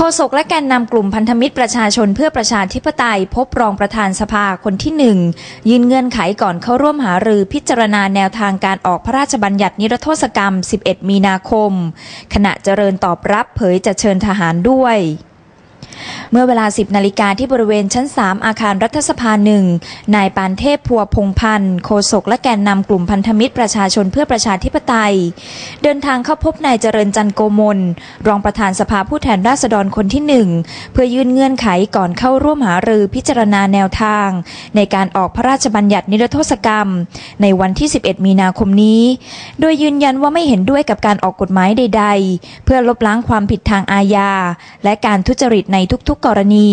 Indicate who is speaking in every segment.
Speaker 1: โฆษกและแกนนำกลุ่มพันธมิตรประชาชนเพื่อประชาธิปไตย พบรองประธานสภาคนที่หนึ่งยืนเงื่อนไขก่อนเข้าร่วมหารือพิจารณาแนวทางการออกพระราชบัญญัตินิรโทษกรรม 11 มีนาคม ขณะเจริญตอบรับเผยจะเชิญทหารด้วย เมื่อเวลา 10 นาฬิกาที่บริเวณชั้น 3 อาคารรัฐสภาหนึ่งนายปานเทพพัวพงพันธ์โฆษกและแกนนำกลุ่มพันธมิตรประชาชนเพื่อประชาธิปไตย เดินทางเข้าพบนายเจริญจันโกมล รองประธานสภาผู้แทนราษฎรคนที่หนึ่งเพื่อยื่นเงื่อนไขก่อนเข้าร่วมหารือพิจารณาแนวทาง ในการออกพระราชบัญญัตินิรโทษกรรม ในวันที่ 11 มีนาคมนี้ โดยยืนยันว่าไม่เห็นด้วยกับการออกกฎหมายใด ๆ เพื่อลบล้างความผิดทางอาญาและการทุจริตในทุกๆกรณี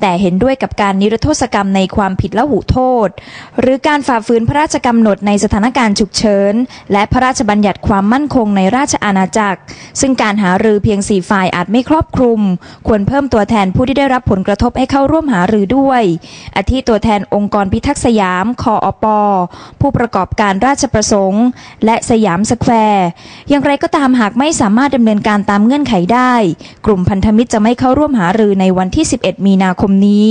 Speaker 1: แต่เห็นด้วยกับการนิรโทษกรรมในความผิดละหุโทษ หรือการฝ่าฝืนพระราชกำหนดในสถานการณ์ฉุกเฉิน และพระราชบัญญัติความมั่นคงในราชอาณาจักร ซึ่งการหารือเพียงสี่ฝ่ายอาจไม่ครอบคลุม ควรเพิ่มตัวแทนผู้ที่ได้รับผลกระทบให้เข้าร่วมหารือด้วยอาทิตัวแทนองค์กรพิทักษ์สยาม คออปผู้ประกอบการราชประสงค์ และสยามสแควร์ อย่างไรก็ตามหากไม่สามารถดำเนินการตามเงื่อนไขได้ กลุ่มพันธมิตรจะไม่เข้าร่วมหารือในวันที่ 11 มีนาคมนี้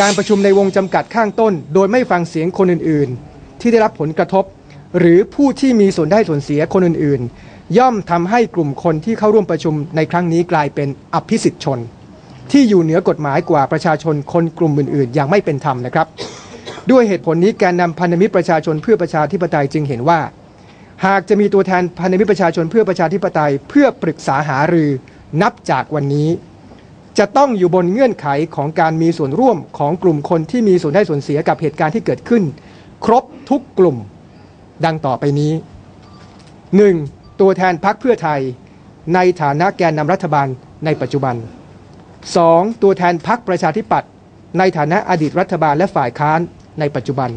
Speaker 2: การประชุมในวงจำกัดข้างต้น โดยไม่ฟังเสียงคนอื่นๆ ที่ได้รับผลกระทบ หรือผู้ที่มีส่วนได้ส่วนเสียคนอื่นๆ ย่อมทำให้กลุ่มคนที่เข้าร่วมประชุมในครั้งนี้กลายเป็นอภิสิทธิชน ที่อยู่เหนือกฎหมายกว่าประชาชนคนกลุ่มอื่นๆ อย่างไม่เป็นธรรมนะครับ ด้วยเหตุผลนี้แกนนำพันธมิตรประชาชนเพื่อประชาธิปไตยจึงเห็นว่าหากจะมีตัวแทนพันธมิตรประชาชนเพื่อประชาธิปไตยเพื่อปรึกษาหารือนับจากวันนี้ จะต้องอยู่บนเงื่อนไขของการมีส่วนร่วมของกลุ่มคนที่มีส่วนได้ส่วนเสียกับเหตุการณ์ที่เกิดขึ้น ครบทุกกลุ่ม ดังต่อไปนี้ 1. ตัวแทนพักเพื่อไทย ในฐานะแกนนำรัฐบาลในปัจจุบัน 2. ตัวแทนพักประชาธิปัตย์ในฐานะอดีตรัฐบาลและฝ่ายค้านในปัจจุบัน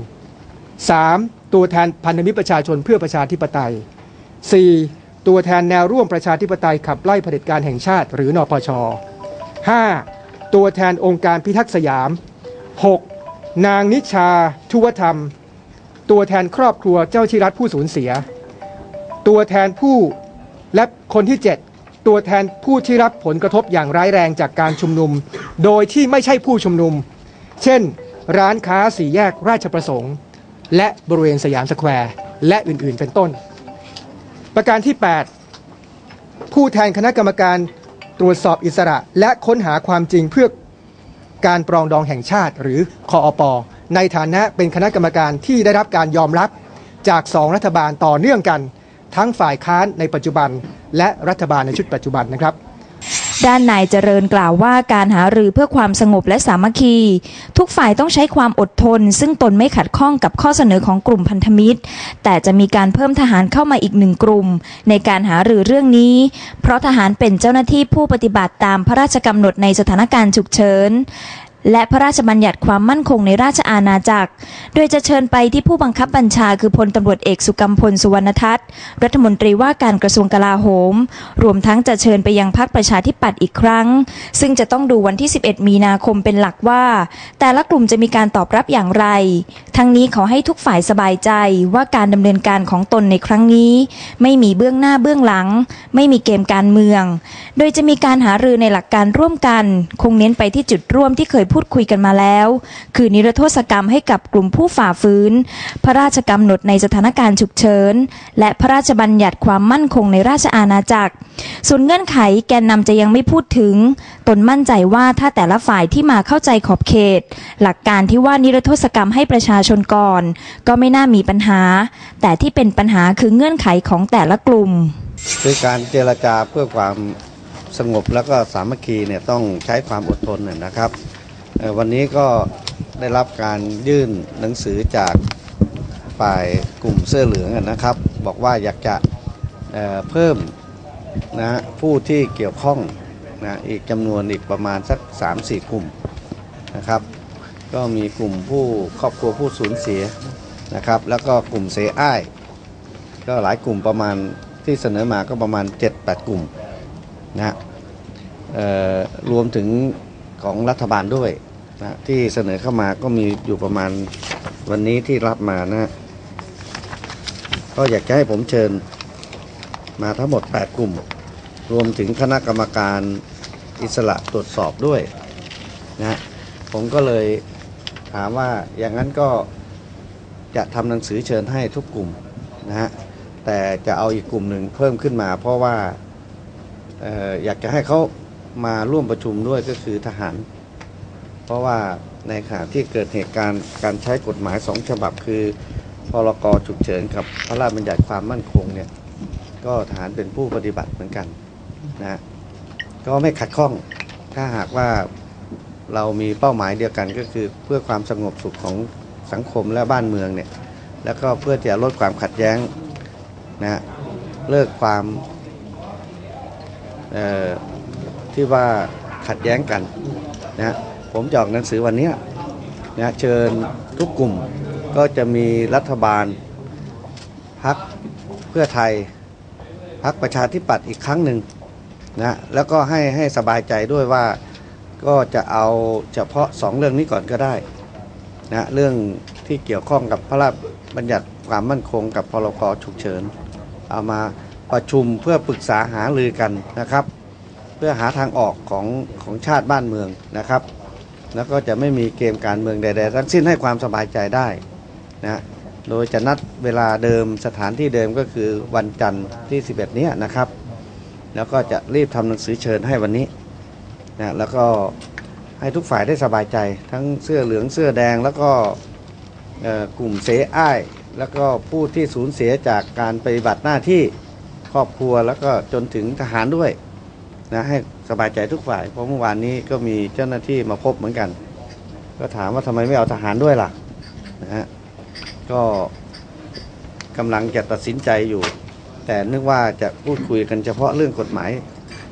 Speaker 2: 3. ตัวแทนพันธมิตรประชาชนเพื่อประชาธิปไตย 4. ตัวแทนแนวร่วมประชาธิปไตยขับไล่เผด็จการแห่งชาติ หรือนปช 5. ตัวแทนองค์การพิทักษ์สยาม 6. นางนิชาทุวธรรม ตัวแทนครอบครัวเจ้าชิรัตผู้สูญเสีย ตัวแทนผู้และคนที่ 7 ตัวแทนผู้ที่รับผลกระทบอย่างร้ายแรงจากการชุมนุม โดยที่ไม่ใช่ผู้ชุมนุม เช่น ร้านค้าสี่แยกราชประสงค์ และบริเวณสยามสแควร์ และอื่นๆ เป็นต้น ประการที่ 8 ผู้แทนคณะกรรมการ ตรวจสอบอิสระ และค้นหาความจริงเพื่อการปรองดองแห่งชาติ หรือคออปในฐานะเป็นคณะกรรมการที่ได้รับการยอมรับจากสองรัฐบาลต่อเนื่องกัน ทั้งฝ่ายค้านในปัจจุบัน และรัฐบาลในชุดปัจจุบันนะครับ
Speaker 1: ด้านนายเจริญกล่าวว่าการหารือเพื่อความสงบและสามัคคี ทุกฝ่ายต้องใช้ความอดทน ซึ่งตนไม่ขัดข้องกับข้อเสนอของกลุ่มพันธมิตร แต่จะมีการเพิ่มทหารเข้ามาอีกหนึ่งกลุ่ม ในการหารือเรื่องนี้ เพราะทหารเป็นเจ้าหน้าที่ผู้ปฏิบัติตามพระราชกำหนดในสถานการณ์ฉุกเฉิน และพระราชบัญญัติความมั่นคงในราชอาณาจักร โดยจะเชิญไปที่ผู้บังคับบัญชาคือพลตำรวจเอกสุกัมพลสุวรรณทัศน์ รัฐมนตรีว่าการกระทรวงกลาโหม รวมทั้งจะเชิญไปยังพรรคประชาธิปัตย์อีกครั้ง ซึ่งจะต้องดูวันที่ 11 มีนาคมเป็นหลักว่า แต่ละกลุ่มจะมีการตอบรับอย่างไร ทั้งนี้ขอให้ทุกฝ่ายสบายใจว่าการดำเนินการของตนในครั้งนี้ ไม่มีเบื้องหน้าเบื้องหลัง ไม่มีเกมการเมือง โดยจะมีการหารือในหลักการร่วมกัน คงเน้นไปที่จุดร่วมที่เคยพูดูดคุยกันมาแล้ว คือนิรโทษกรรมให้กับกลุ่มผู้ฝ่าฝืนพระราชกำหนดในสถานการณ์ฉุกเฉิน และพระราชบัญญัติความมั่นคงในราชอาณาจักร ส่วนเงื่อนไขแกนนำจะยังไม่พูดถึง ตนมั่นใจว่าถ้าแต่ละฝ่ายที่มาเข้าใจขอบเขต หลักการที่ว่านิรโทษกรรมให้ประชาชนก่อน ก็ไม่น่ามีปัญหา แต่ที่เป็นปัญหาคือเงื่อนไขของแต่ละกลุ่ม
Speaker 3: คือการเจรจาเพื่อความสงบแล้วก็สามัคคีเนี่ยต้องใช้ความอดทนนะนะครับ วันนี้ก็ได้รับการยื่นหนังสือจากฝ่ายกลุ่มเสื้อเหลืองนะครับ บอกว่าอยากจะเเพิ่มนะผู้ที่เกี่ยวข้องนะอีกจำนวนอีกประมาณสัก 3-4 กลุ่มนะครับ ก็มีกลุ่มผู้ครอบครัวผู้สูญเสียนะครับ แล้วก็กลุ่มเซอ้าย ก็หลายกลุ่มประมาณที่เสนอมาก็ประมาณ 7-8 กลุ่มนะรวมถึง ของรัฐบาลด้วยนะที่เสนอเข้ามาก็มีอยู่ประมาณวันนี้ที่รับมานะก็อยากจะให้ผมเชิญมาทั้งหมด 8 กลุ่ม รวมถึงคณะกรรมการอิสระตรวจสอบด้วยนะผมก็เลยถามว่าอย่างนั้นก็จะทำหนังสือเชิญให้ทุกกลุ่มนะฮะแต่จะเอาอีกกลุ่มหนึ่งเพิ่มขึ้นมา เพราะว่าอออยากจะให้เขา มาร่วมประชุมด้วยก็คือทหาร เพราะว่าในขณะที่เกิดเหตุการณ์การใช้กฎหมายสองฉบับคือพรกฉุกเฉินกับพระราชบัญญัติความมั่นคงเนี่ยก็ทหารเป็นผู้ปฏิบัติเหมือนกันนะฮะก็ไม่ขัดข้องถ้าหากว่าเรามีเป้าหมายเดียวกันก็คือเพื่อความสงบสุขของสังคมและบ้านเมืองเนี่ยแล้วก็เพื่อจะลดความขัดแย้งนะฮะเลิกความเอ่อ ที่ว่าขัดแย้งกันนะผมจะออกหนังสือวันนี้นะเชิญทุกกลุ่มก็จะมีรัฐบาลพักเพื่อไทยพักประชาธิปัตย์อีกครั้งหนึ่งนะแล้วก็ให้ให้สบายใจด้วยว่าก็จะเอาเฉพาะสองเรื่องนี้ก่อนก็ได้นะเรื่องที่เกี่ยวข้องกับพระราชบัญญัติความมั่นคงกับพรกฉุกเฉิน เอามาประชุมเพื่อปรึกษาหารือกันนะครับ เพื่อหาทางออกของของชาติบ้านเมืองนะครับ แล้วก็จะไม่มีเกมการเมืองใดๆทั้งสิ้นให้ความสบายใจได้นะโดยจะนัดเวลาเดิมสถานที่เดิมก็คือวันจันทร์ที่ 11เนี้ยนะครับ แล้วก็จะรีบทำหนังสือเชิญให้วันนี้นะแล้วก็ให้ทุกฝ่ายได้สบายใจ ทั้งเสื้อเหลืองเสื้อแดงแล้วก็กลุ่มเสอ้าย แล้วก็ผู้ที่สูญเสียจากการปฏิบัติหน้าที่ครอบครัวแล้วก็จนถึงทหารด้วย นะให้สบายใจทุกฝ่าย เพราะเมื่อวานนี้ก็มีเจ้าหน้าที่มาพบเหมือนกัน ก็ถามว่าทำไมไม่เอาทหารด้วยล่ะนะฮะก็กำลังจะตัดสินใจอยู่ แต่นึกว่าจะพูดคุยกันเฉพาะเรื่องกฎหมาย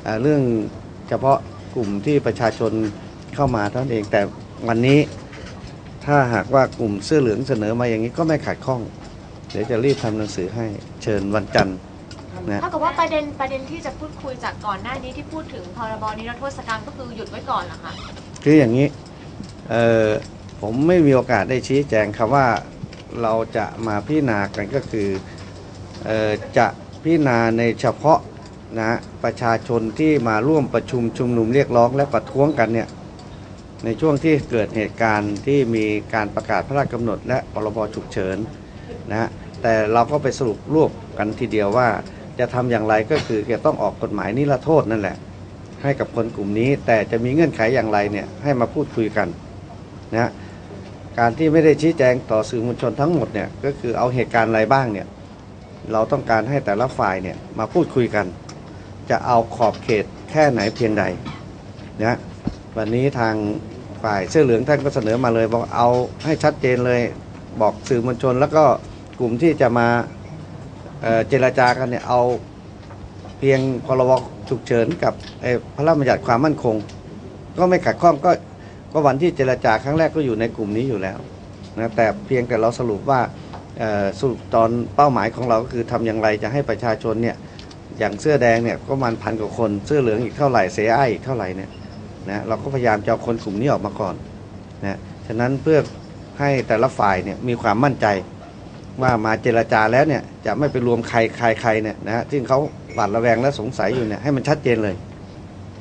Speaker 3: อ่าเรื่องเฉพาะกลุ่มที่ประชาชนเข้ามาเท่านั้นเองแต่วันนี้ถ้าหากว่ากลุ่มเสื้อเหลืองเสนอมาอย่างนี้ก็ไม่ขัดข้อง เดี๋ยวจะรีบทำหนังสือให้เชิญวันจันทร์ นะ
Speaker 4: เท่ากับว่าประเด็นประเด็นที่จะพูดคุยจากก่อนหน้านี้ที่พูดถึงพรบนิรโทษกรรมก็คือหยุดไว้ก่อนเหรอคะ
Speaker 3: คืออย่างนี้เอ่อผมไม่มีโอกาสได้ชี้แจงคำว่าเราจะมาพิจารณากันก็คือเอ่อจะพิจารณาในเฉพาะนะประชาชนที่มาร่วมประชุมชุมนุมเรียกร้องและประท้วงกันเนี่ยในช่วงที่เกิดเหตุการณ์ที่มีการประกาศพระราชกำหนด และพรบฉุกเฉินนะฮะแต่เราก็ไปสรุปรวบกันทีเดียวว่า จะทำอย่างไรก็คือจะต้องออกกฎหมายนิรโทษนั่นแหละ ให้กับคนกลุ่มนี้ แต่จะมีเงื่อนไขอย่างไรเนี่ยให้มาพูดคุยกันนะการที่ไม่ได้ชี้แจงต่อสื่อมวลชนทั้งหมดเนี่ยก็คือเอาเหตุการณ์อะไรบ้างเนี่ยเราต้องการให้แต่ละฝ่ายเนี่ยมาพูดคุยกัน จะเอาขอบเขตแค่ไหนเพียงใดนะวันนี้ทางฝ่ายเสื้อเหลืองท่านก็เสนอมาเลยบอกเอาให้ชัดเจนเลยบอกสื่อมวลชน แล้วก็กลุ่มที่จะมา เจรจากันเนี่ยเอาเพียงพรบฉุกเฉินกับพระราชบัญญัติความมั่นคง ก็ไม่ขัดข้องก็ก็วันที่เจรจาครั้งแรกก็อยู่ในกลุ่มนี้อยู่แล้วนะแต่เพียงแต่เราสรุปว่าสรุปตอนเป้าหมายของเราก็คือทำอย่างไรจะให้ประชาชนเนี่ยอย่างเสื้อแดงเนี่ยก็มันพันกว่าคนเสื้อเหลืองอีกเท่าไหร่เสียไอ้อีกเท่าไหร่เนี่ยนะเราก็พยายามจะเอาคนกลุ่มนี้ออกมาก่อนนะฉะนั้นเพื่อให้แต่ละฝ่ายเนี่ยมีความมั่นใจ ว่ามาเจรจาแล้วเนี่ยจะไม่ไปรวมใครใครใครเนี่ยนะฮะซึ่งเขาหวาดระแวงและสงสัยอยู่เนี่ยให้มันชัดเจนเลย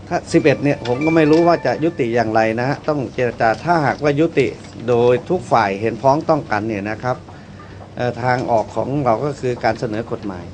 Speaker 3: ถ้า 11เนี่ยผมก็ไม่รู้ว่าจะยุติอย่างไรนะฮะต้องเจรจาถ้าหากว่ายุติโดยทุกฝ่ายเห็นพ้องต้องกันเนี่ยนะครับทางออกของเราก็คือการเสนอกฎหมาย